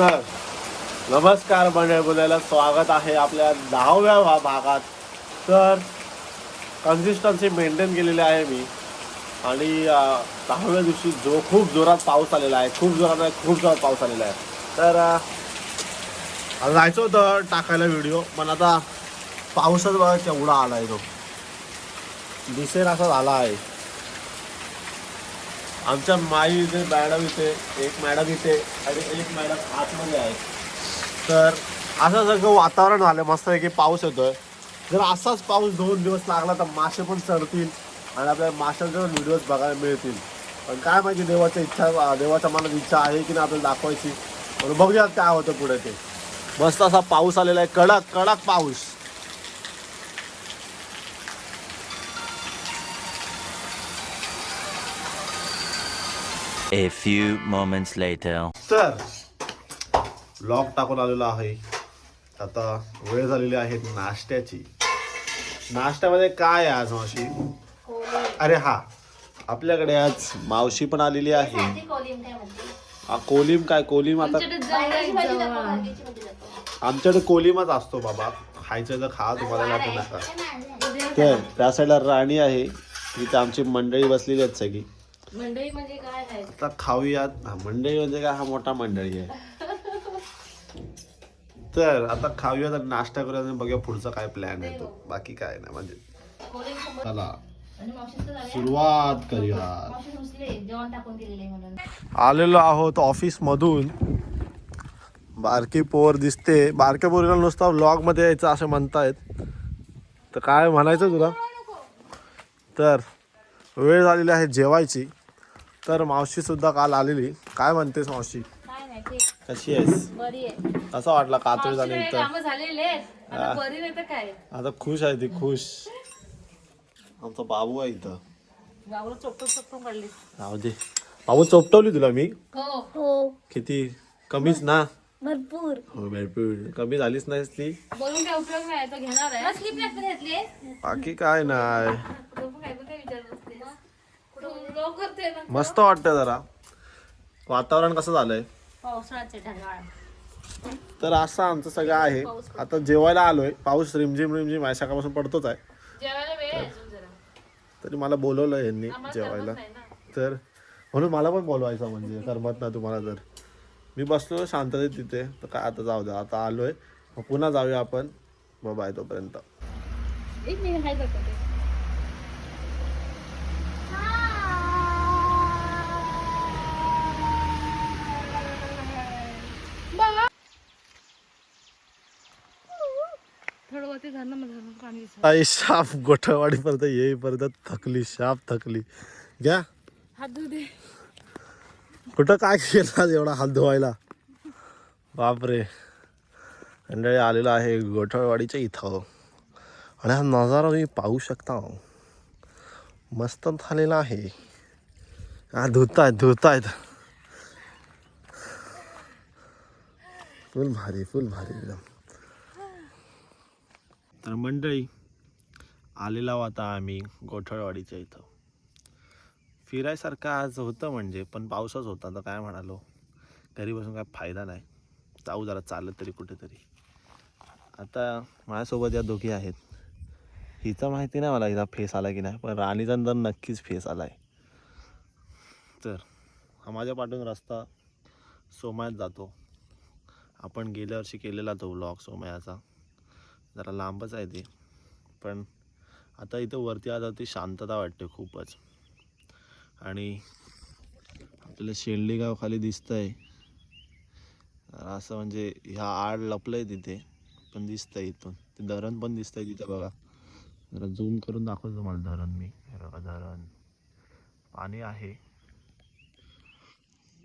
तर नमस्कार मंडळ बोलायला स्वागत आहे आपल्या दहाव्या भा- भागात. तर कन्सिस्टन्सी मेंटेन केलेली आहे मी. आणि दहाव्या दिवशी जो खूप जोरात पाऊस आलेला आहे. खूप जोरात खूप जोरात पाऊस आलेला आहे. तर जायचं होतं टाकायला व्हिडिओ पण आता पाऊसच बघा केवढा आला आहे तो. दिसेल असा झाला आहे. आमच्या माई इथे मॅडम इथे एक मॅडम इथे आणि एक मॅडम आतमध्ये आहे तर असं सगळं वातावरण झालं मस्त आहे की पाऊस येतोय. जर असाच पाऊस दोन दिवस लागला तर मासे पण चढतील आणि आपल्याला माशांचे पण व्हिडिओज बघायला मिळतील. पण काय माहिती देवाची इच्छा देवाच्या मनात इच्छा आहे की नाही आपल्याला दाखवायची. म्हणून बघूया काय होतं पुढे ते. मस्त असा पाऊस आलेला आहे. कडक कडक पाऊस. A few moments later. तर लॉक टाकून आलेलो आहे. आता वेळ झालेली आहे नाश्त्याची. नाश्त्यामध्ये काय आहे आज मावशी? अरे हा आपल्याकडे आज मावशी पण आलेली आहे. हा कोलिम काय? कोलिम आता आमच्याकडे कोलिमच असतो बाबा. खायचं तर खा तुम्हाला लागू नका तर त्या साईडला राणी आहे. तिथे आमची मंडळी बसलेली आहेत सगळी. म्हणजे काय आहे? आता खाऊयात. हा, मंडळी म्हणजे काय? हा मोठा मंडळी आहे. तर आता खाऊयात आणि नाश्ता करूयात आणि बघूया पुढचा काय प्लॅन आहे तो. बाकी काय नाही म्हणजे. चला. सुरुवात करूया मावशी नुसते जेवण टाकून दिलेलं आहे म्हणून. आलेलो आहोत ऑफिस मधून बारकी पोर दिसते. बारक्या पोरीला नुसता व्लॉगमध्ये यायचं असं म्हणतायत. तर काय म्हणायचं तुला? तर वेळ झालेली आहे जेवायची. तर मावशी सुद्धा काल आलेली. काय म्हणतेस मावशी? काय नाही ठीक. कशी आहेस? बरी आहे. असं वाटला कातळी झाली हे तर कामं झालेले आहेत. आता बरी नाही तर काय? आता खुश आहे ती खुश. आमचा बाबू आहे इथं. गावाला चोपटून चोपटून काढली. राहू दे. बाबू चोपटवली तुला मी? हो. हो. किती? कमीच ना? भरपूर. हो भरपूर. कमी झालीच नाहीस ती बोलून काय उपयोग नाही तो घेणार आहे. स्लीप पण घेतली? बाकी काय नाही काय पण काय विचारत असते कुठं लवकर ते ना मस्त वाटतं जरा. वातावरण कसं झालंय? पावसाळ्याचे ढगाळ. तर असं आमचं सगळं आहे. आता जेवायला आलोय. पाऊस रिमझिम रिमझिम आहे. सकाळपासून पडतोच आहे. जेवायला वेळ आहे अजून जरा. तरी मला बोलवलं यांनी आम्हाला जेवायला. करमत नाही ना. तर म्हणून मला पण बोलवायचं म्हणजे करमत नाही तुम्हाला जर मी बसलो शांततेत तिथे. तर काय आता जाऊ द्या. आता आलोय. मग पुन्हा जाऊया आपण. बाय तोपर्यंत. एक मिनिट हाय जातं ते. झालं पाणी आई शाप गोठवाडीपर्यंत येईपर्यंत थकली शाप थकली. घ्या. हात धुऊ दे. कुठं काय केलं आज एवढा हात धुवायला? बापरे. मंडळी आलेला आहे गोठळवाडीच्या इथं. आणि हा नजारा तुम्ही पाहू शकता. मस्त झालेला आहे. हा धुतायत धुतायत. फुल भारी फुल भारी एकदम. तर मंडळी आलेला आता आम्ही गोठळवाडीच्या इथं. फिरायसारखं आज होतं म्हणजे पण पावसाच होता तर काय म्हणालो? घरी बसून काय फायदा नाही. जाऊ जरा चालत तरी कुठेतरी. आता माझ्यासोबत या दोघी आहेत. हिचा माहिती नाही मला हिचा फेस आला की नाही पण राणीचा तर नक्कीच फेस आला आहे तर हा माझ्या पाठून रस्ता सोमयात जातो. आपण गेल्या वर्षी केलेला तो व्लॉग सोमयाचा. जरा लांबच आहे ते. पण आता इथं वरती आता ती शांतता वाटते खूपच. आणि आपल्याला शेंडली गाव खाली दिसतंय असं म्हणजे ह्या आड लपलंय तिथे पण दिसतंय इथून. ते धरण पण दिसतंय तिथे बघा. जरा झूम करून दाखवतो तुम्हाला धरण मी. हे बघा धरण. पाणी आहे.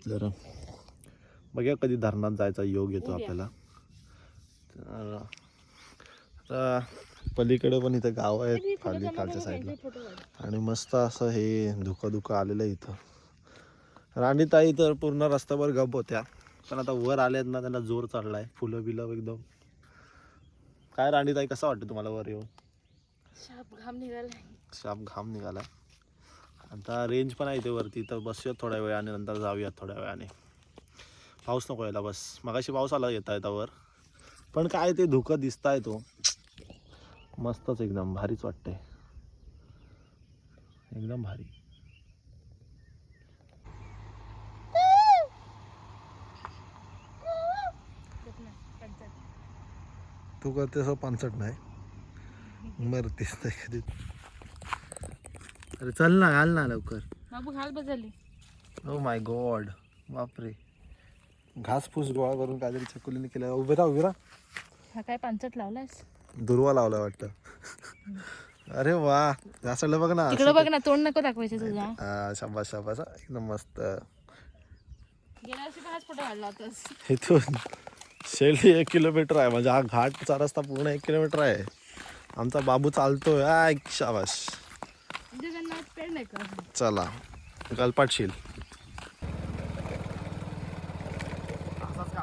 जरा बघूया कधी धरणात जायचा योग येतो आपल्याला. तर आता पलीकडे पण इथं गाव आहेत खाली खालच्या साईडला. आणि मस्त असं हे धुकं धुकं आलेलं आहे इथं. राणीताई तर पूर्ण रस्त्यावर गप होत्या. पण आता वर आल्यात ना त्यांना जोर चढलाय फुलं बिलं एकदम. काय राणीताई कसं वाटतं तुम्हाला वर येऊन? शाप घाम निघालाय. शाप घाम निघालाय. आता रेंज पण आहे इथे वरती तर बसूयात थोड्या वेळाने नंतर जाऊयात थोड्या वेळाने. पाऊस नको यायला बस. मगाशी पाऊस आला येता येता वर. पण काय ते धुकं दिसताय तो. मस्तच एकदम भारीच वाटतंय. एकदम भारी. तू करते असं पानसट नाही. मरतेस नाही कधी अरे चल ना घाल ना लवकर. बाबू घाल बदलली ओ माय गॉड बापरे. घास फूस गोळा करून काहीतरी चकुलीने केलं. उभे राहा उभे राहा. हा काय पांचट लावलायस? दुर्वा लावला वाटतं. अरे वा असं बघ ना तिकडे बघ ना तोंड नको दाखवायचं तुझा. हा, शाबास शाबास हा, एकदम मस्त. गेल्या वर्षी पण हाच फोटो काढला होतास. इथून शेली एक किलोमीटर आहे. म्हणजे हा घाटचा रस्ता पूर्ण एक किलोमीटर आहे. आमचा बाबू चालतोय. आय शाबास. जगन्नाथ पेड नाही का? चला गलपाटशील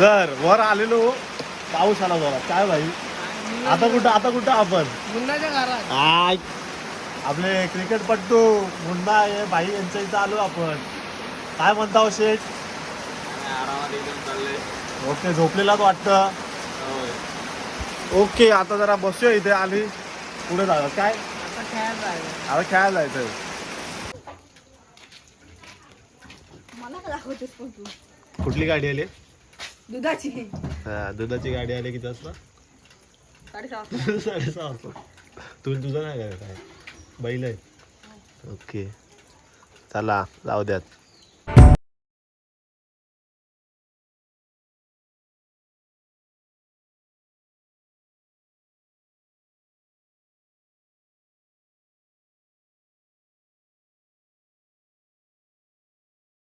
तर वर आलेलो पाऊस आला जोरात. काय भाई? आता कुठं आता कुठं आपण? मुंडाच्या घरात. आपले क्रिकेटपट्टू मुंडा आहे भाई यांच्या इथं आलो आपण. काय म्हणता हो शेठ ओके झोपलेलाच वाटतं? ओके आता जरा बसूया इथे आली पुढे जागा काय? आता खेळायला जायचं मला का दाखवतेस पण तू? कुठली गाडी आली? दुधाची. हा, दुधाची गाडी आली किती वाजता साडेसहा साडेसहा वाजता. तू तुझं नाही काय काय? बैल आहे. ओके. चला जाऊ द्यात.